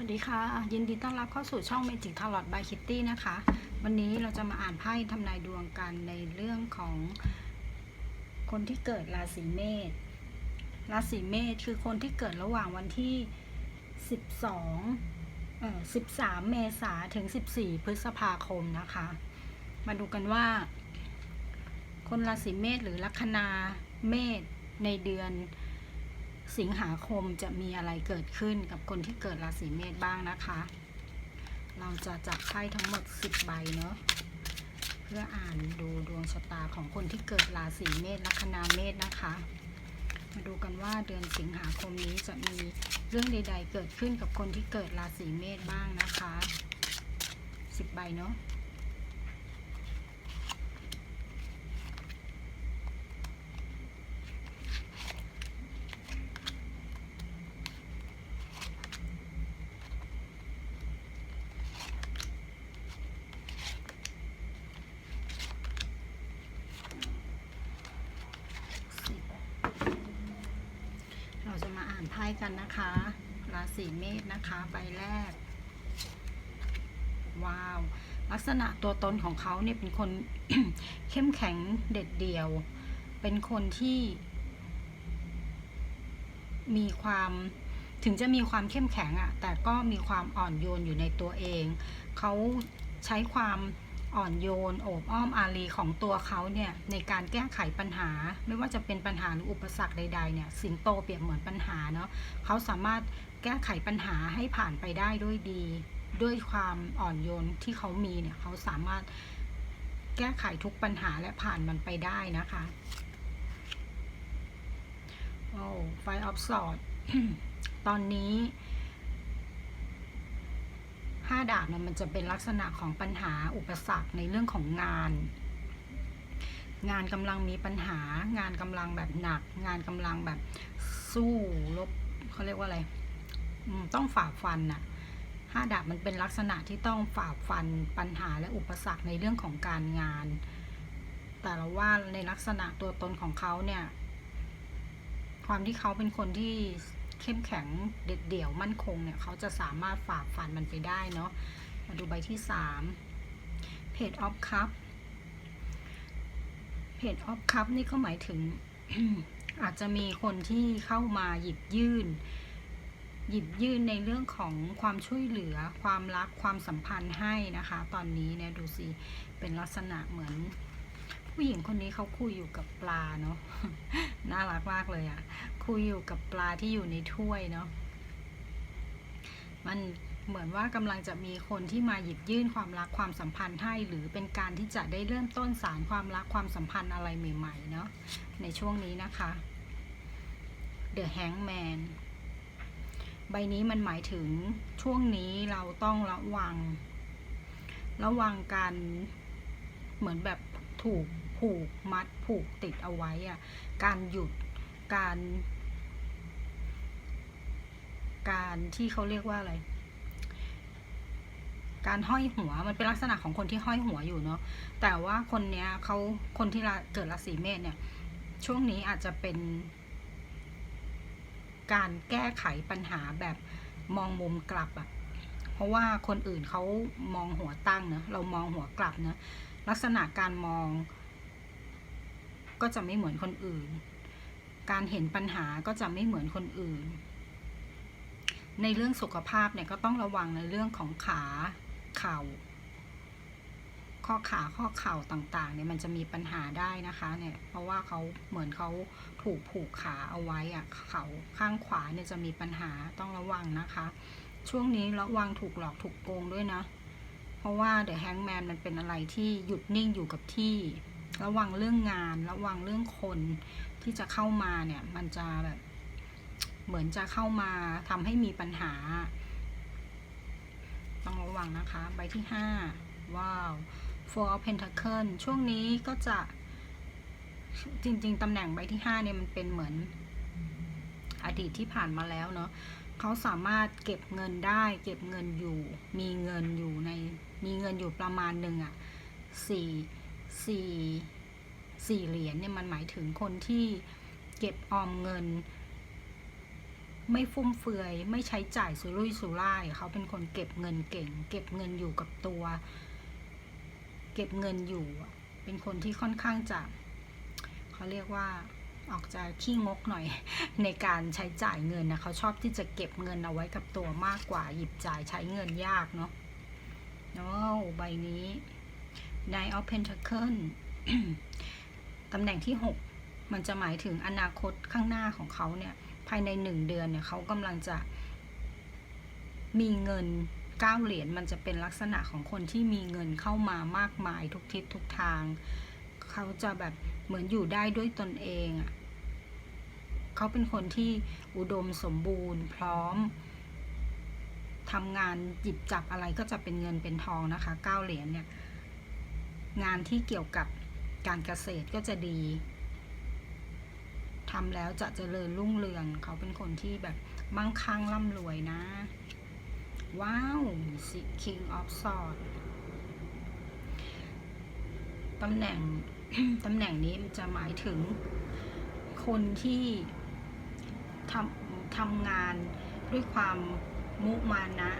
วัสดีค่ะ ยินดีต้อนรับเข้าสู่ช่อง Magic Tarot by Kitty นะคะ วันนี้เราจะมาอ่านไพ่ทำนายดวงกันในเรื่องของคนที่เกิดราศีเมษ ราศีเมษคือคนที่เกิดระหว่างวันที่ 12เอ่อ13 เมษาถึง 14 พฤษภาคมนะคะ มาดูกันว่า คนราศีเมษหรือลัคนาเมษในเดือน สิงหาคมจะมีอะไรเกิดขึ้นกับคนที่เกิดราศีเมษบ้างนะคะ เราจะจับไพ่ทั้งหมด 10 ใบเนาะเพื่ออ่านดูดวงชะตาของคนที่เกิดราศีเมษลัคนาเมษนะคะ มาดูกันว่าเดือนสิงหาคมนี้จะมีเรื่องใด ๆ เกิดขึ้นกับคนที่เกิดราศีเมษบ้างนะคะ 10 ใบเนาะ เราจะมาอ่านไพ่กันนะคะ ราศีเมษนะคะใบแรก ว้าว ลักษณะตัวตนของเขาเนี่ยเป็นคนเข้มแข็งเด็ดเดี่ยว เป็นคนที่มีความถึงจะมีความเข้มแข็งอะแต่ก็มีความอ่อนโยนอยู่ในตัวเอง เขาใช้ความ อ่อนโยนโอบอ้อมอารีของตัวเขาเนี่ยในการแก้ไขปัญหา ไม่ว่าจะเป็นปัญหาหรืออุปสรรคใด ๆเนี่ยสิงโตเปรียบเหมือนปัญหาเนาะเขาสามารถแก้ไขปัญหาให้ผ่านไปได้ด้วยดี ด้วยความอ่อนโยนที่เขามีเนี่ยเขาสามารถแก้ไขทุกปัญหาและผ่านมันไปได้นะคะโอ้ไฟออฟสอดตอนนี้ ห้าดาบเนี่ยมันจะเป็นลักษณะของปัญหาอุปสรรคในเรื่องของงาน งานกำลังมีปัญหา งานกำลังแบบหนัก งานกำลังแบบสู้รบเขาเรียกว่าอะไรต้องฝ่าฟันน่ะห้าดาบมันเป็นลักษณะที่ต้องฝ่าฟันปัญหาและอุปสรรคในเรื่องของการงาน แต่เราว่าในลักษณะตัวตนของเขาเนี่ย ความที่เขาเป็นคนที่ เข้มแข็งเด็ดเดี่ยวมั่นคงเนี่ยเขาจะสามารถฝ่าฟันมันไปได้เนาะมาดูใบที่สามเพจออฟคัพเพจออฟคัพนี่ก็หมายถึงอาจจะมีคนที่เข้ามาหยิบยื่น หยิบยื่นในเรื่องของความช่วยเหลือ ความรักความสัมพันธ์ให้นะคะ ตอนนี้เนี่ยดูสิเป็นลักษณะเหมือน ผู้หญิงคนนี้เขาคุยอยู่กับปลาเนาะน่ารักมากเลยอะคุยอยู่กับปลาที่อยู่ในถ้วยเนาะมันเหมือนว่ากำลังจะมีคนที่มาหยิบยื่นความรักความสัมพันธ์ให้ หรือเป็นการที่จะได้เริ่มต้นสารความรักความสัมพันธ์อะไรใหม่ๆเนาะในช่วงนี้นะคะ The Hangman ใบนี้มันหมายถึงช่วงนี้เราต้องระวัง ระวังการเหมือนแบบถูก ผูกมัดผูกติดเอาไว้อะการหยุดการ การที่เขาเรียกว่าอะไร การห้อยหัวมันเป็นลักษณะของคนที่ห้อยหัวอยู่เนาะแต่ว่าคนเนี้ยเขาคนที่เกิดราศีเมษเนี่ย ช่วงนี้อาจจะเป็นการแก้ไขปัญหาแบบมองมุมกลับอะเพราะว่าคนอื่นเขามองหัวตั้งเนะเรามองหัวกลับนะลักษณะการมอง ก็จะไม่เหมือนคนอื่น การเห็นปัญหาก็จะไม่เหมือนคนอื่น ในเรื่องสุขภาพเนี่ยก็ต้องระวังในเรื่องของขาเข่า ข้อขาข้อเข่าต่างๆเนี่ยมันจะมีปัญหาได้นะคะเนี่ยเพราะว่าเขาเหมือนเขาถูกผูกขาเอาไว้อะเข่าข้างขวาเนี่ยจะมีปัญหาต้องระวังนะคะ ช่วงนี้ระวังถูกหลอกถูกโกงด้วยนะ เพราะว่าเดอะแฮงแมนมันเป็นอะไรที่หยุดนิ่งอยู่กับที่ ระวังเรื่องงาน ระวังเรื่องคนที่จะเข้ามาเนี่ย มันจะแบบเหมือนจะเข้ามาทำให้มีปัญหา ต้องระวังนะคะ ใบที่ห้าว้าว Four of Pentacle ช่วงนี้ก็จะจริง ๆตำแหน่งใบที่ห้าเนี่ยมันเป็นเหมือนอดีตที่ผ่านมาแล้วเนาะเขาสามารถเก็บเงินได้ เก็บเงินอยู่ มีเงินอยู่ใน มีเงินอยู่ประมาณหนึ่งอะสี่ สี่สี่เหรียญเนี่ยมันหมายถึงคนที่เก็บออมเงิน ไม่ฟุ่มเฟือย ไม่ใช้จ่ายสุรุ่ยสุร่ายเขาเป็นคนเก็บเงินเก่ง เก็บเงินอยู่กับตัว เก็บเงินอยู่ เป็นคนที่ค่อนข้างจะเขาเรียกว่าออกจะขี้งกหน่อยในการใช้จ่ายเงินนะเขาชอบที่จะเก็บเงินเอาไว้กับตัวมากกว่าหยิบจ่ายใช้เงินยากเนาะโอ้ใบนี้ Nine of Pentacle ตำแหน่งที่ 6 มันจะหมายถึงอนาคตข้างหน้าของเขาเนี่ย ภายในหนึ่งเดือนเนี่ยเขากำลังจะมีเงินเก้าเหรียญมันจะเป็นลักษณะของคนที่มีเงินเข้ามามากมายทุกทิศทุกทาง เขาจะแบบเหมือนอยู่ได้ด้วยตนเองอะเขาเป็นคนที่อุดมสมบูรณ์ พร้อมทำงานหยิบจับอะไรก็จะเป็นเงินเป็นทองนะคะเก้าเหรียญเนี่ย งานที่เกี่ยวกับการเกษตรก็จะดีทำแล้วจะเจริญรุ่งเรือง เขาเป็นคนที่แบบมั่งคั่งร่ำรวยนะ ว้าวสิ King of Swords ตำแหน่งตำแหน่งนี้จะหมายถึงคนที่ทำทำงานด้วยความมุมานะ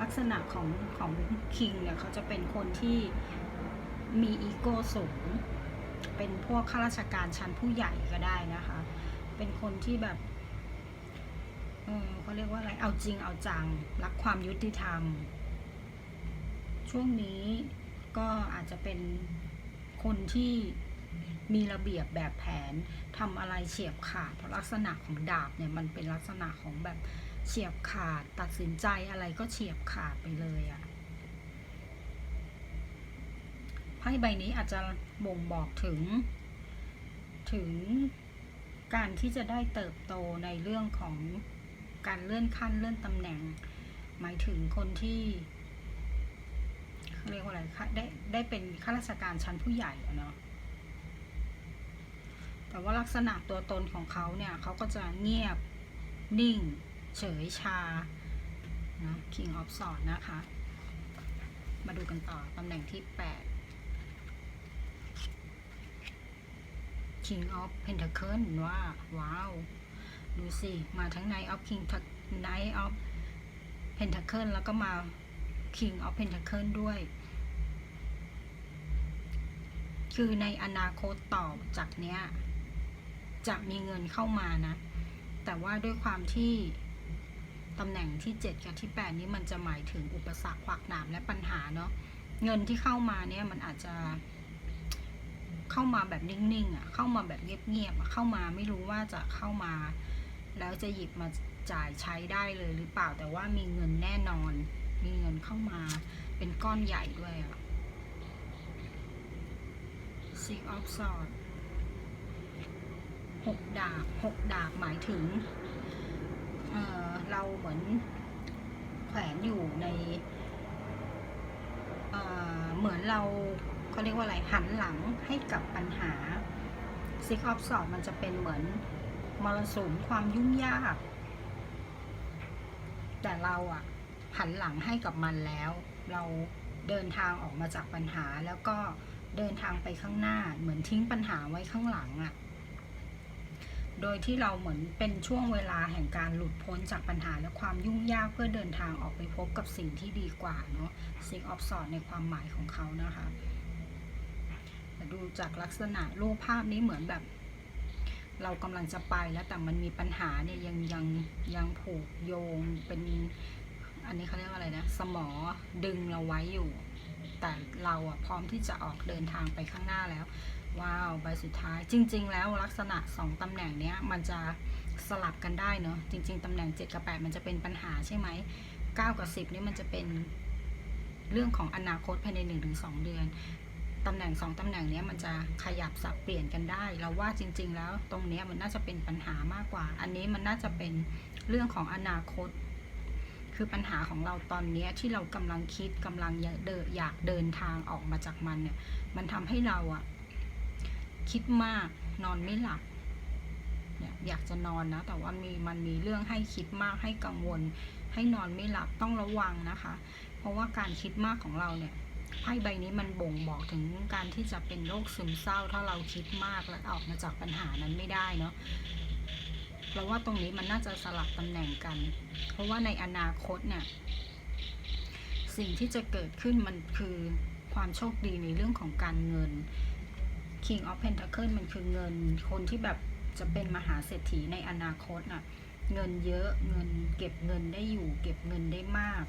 ลักษณะของของคิงเนี่ยเขาจะเป็นคนที่ มีอีโก้สูง เป็นพวกข้าราชการชั้นผู้ใหญ่ก็ได้นะคะ เป็นคนที่แบบเออเขาเรียกว่าอะไร เอาจริงเอาจัง รักความยุติธรรม ช่วงนี้ก็อาจจะเป็นคนที่มีระเบียบแบบแผนทำอะไรเฉียบขาด เพราะลักษณะของดาบเนี่ยมันเป็นลักษณะของแบบเฉียบขาด ตัดสินใจอะไรก็เฉียบขาดไปเลยอะ ไพ่ใบนี้อาจจะบ่งบอกถึง ถึงการที่จะได้เติบโตในเรื่องของการเลื่อนขั้นเลื่อนตำแหน่ง หมายถึงคนที่เรียกว่าอะไรคะได้ได้เป็นข้าราชการชั้นผู้ใหญ่เนาะแต่ว่าลักษณะตัวตนของเขาเนี่ยเขาก็จะเงียบนิ่ง เฉยชานะ King of Swords นะคะ มาดูกันต่อตำแหน่งที่ 8 King of Pentacle ว่าว้าว ดูสิ มาทั้ง Knight of King Knight of Pentacle แล้วก็มา King of Pentacle ด้วย คือในอนาคตต่อจากเนี้ย จะมีเงินเข้ามานะ แต่ว่าด้วยความที่ตำแหน่งที่ 7 กับที่ 8 นี้มันจะหมายถึงอุปสรรคขวากหนามและปัญหาเนาะเงินที่เข้ามาเนี่ยมันอาจจะ เข้ามาแบบนิ่งๆอะเข้ามาแบบเงียบๆอะเข้ามาไม่รู้ว่าจะเข้ามา แล้วจะหยิบมาจ่ายใช้ได้เลยหรือเปล่าแต่ว่ามีเงินแน่นอน มีเงินเข้ามาเป็นก้อนใหญ่ด้วยอะ Six of Swords หกดาบหกดาบหมายถึงเออเราเหมือนแขวนอยู่ในเออเหมือนเรา เขาเรียกว่าอะไรหันหลังให้กับปัญหา Six of Swords มันจะเป็นเหมือนมรสุมความยุ่งยาก แต่เราอะหันหลังให้กับมันแล้ว เราเดินทางออกมาจากปัญหาแล้วก็เดินทางไปข้างหน้า เหมือนทิ้งปัญหาไว้ข้างหลังอะโดยที่เราเหมือนเป็นช่วงเวลาแห่งการหลุดพ้นจากปัญหาและความยุ่งยากเพื่อเดินทางออกไปพบกับสิ่งที่ดีกว่าเนาะ Six of Swords ในความหมายของเขานะคะ ดูจากลักษณะรูปภาพนี้เหมือนแบบ เรากำลังจะไปแล้วแต่มันมีปัญหาเนี่ยยังยังยังผูกโยงเป็นอันนี้เขาเรียกว่าอะไรนะ สมอดึงเราไว้อยู่ แต่เราอะพร้อมที่จะออกเดินทางไปข้างหน้าแล้ว ว้าวใบสุดท้าย จริง ๆ แล้วลักษณะสองตำแหน่งเนี้ยมันจะสลับกันได้เนอะจริง ๆ ตำแหน่ง 7 กับ 8 มันจะเป็นปัญหาใช่ไหม9กับ 10นี่มันจะเป็นเรื่องของอนาคตภายใน 1-2 เดือน ตำแหน่งสองตำแหน่งนี้มันจะขยับสับเปลี่ยนกันได้ เราว่าจริง ๆ แล้วตรงนี้มันน่าจะเป็นปัญหามากกว่า อันนี้มันน่าจะเป็นเรื่องของอนาคต คือปัญหาของเราตอนนี้ที่เรากำลังคิดกำลังอยากเดินอยากเดินทางออกมาจากมันเนี่ย มันทำให้เราอะคิดมากนอนไม่หลับอยากจะนอนนะ แต่ว่ามีมันมีเรื่องให้คิดมากให้กังวล ให้นอนไม่หลับต้องระวังนะคะ เพราะว่าการคิดมากของเราเนี่ย ไพ่ใบนี้มันบ่งบอกถึงการที่จะเป็นโรคซึมเศร้า ถ้าเราคิดมากและออกมาจากปัญหานั้นไม่ได้เนาะเราว่าตรงนี้มันน่าจะสลับตำแหน่งกัน เพราะว่าในอนาคตเนี่ยสิ่งที่จะเกิดขึ้นมันคือความโชคดีในเรื่องของการเงิน King of Pentacles มันคือเงิน คนที่แบบจะเป็นมหาเศรษฐีในอนาคตน่ะ เงินเยอะ เงินเก็บเงินได้อยู่ เก็บเงินได้มาก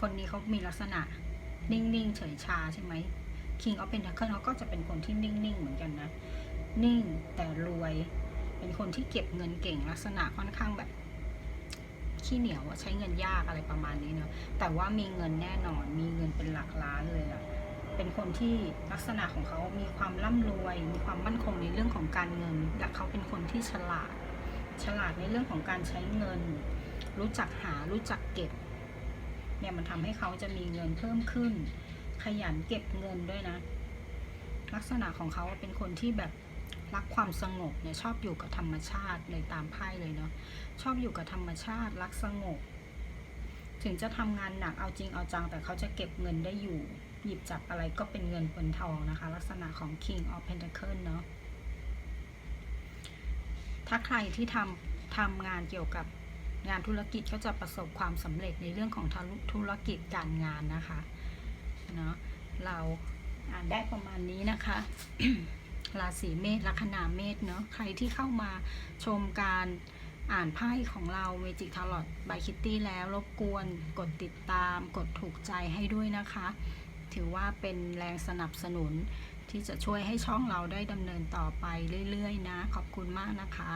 คนนี้เขามีลักษณะนิ่งๆเฉยชาใช่ไหม King of Pentacle เขาก็จะเป็นคนที่นิ่งๆเหมือนกันนะ นิ่งแต่รวย เป็นคนที่เก็บเงินเก่งลักษณะค่อนข้างแบบขี้เหนียวใช้เงินยากอะไรประมาณนี้เนอะแต่ว่ามีเงินแน่นอนมีเงินเป็นหลักล้านเลยอะเป็นคนที่ลักษณะของเขามีความร่ำรวย มีความมั่นคงในเรื่องของการเงินและเขาเป็นคนที่ฉลาด ฉลาดในเรื่องของการใช้เงิน รู้จักหารู้จักเก็บ เนี่ยมันทำให้เขาจะมีเงินเพิ่มขึ้น ขยันเก็บเงินด้วยนะ ลักษณะของเขาเป็นคนที่แบบรักความสงบเนี่ยชอบอยู่กับธรรมชาติเลยตามไพ่เลยเนาะชอบอยู่กับธรรมชาติรักสงบ ถึงจะทำงานหนักเอาจริงเอาจัง แต่เขาจะเก็บเงินได้อยู่ หยิบจับอะไรก็เป็นเงินเป็นทองนะคะ ลักษณะของ King of Pentacle เนาะถ้าใครที่ทำทำงานเกี่ยวกับ งานธุรกิจก็จะประสบความสำเร็จในเรื่องของธุรกิจการงานนะคะเนาะเราอ่านได้ประมาณนี้นะคะราศีเมษลัคนาเมษเนาะใครที่เข้ามาชมการอ่านไพ่ของเรา Magic Tarot by Kitty แล้วรบกวนกดติดตาม กดถูกใจให้ด้วยนะคะ ถือว่าเป็นแรงสนับสนุนที่จะช่วยให้ช่องเราได้ดำเนินต่อไปเรื่อยๆนะ ขอบคุณมากนะคะ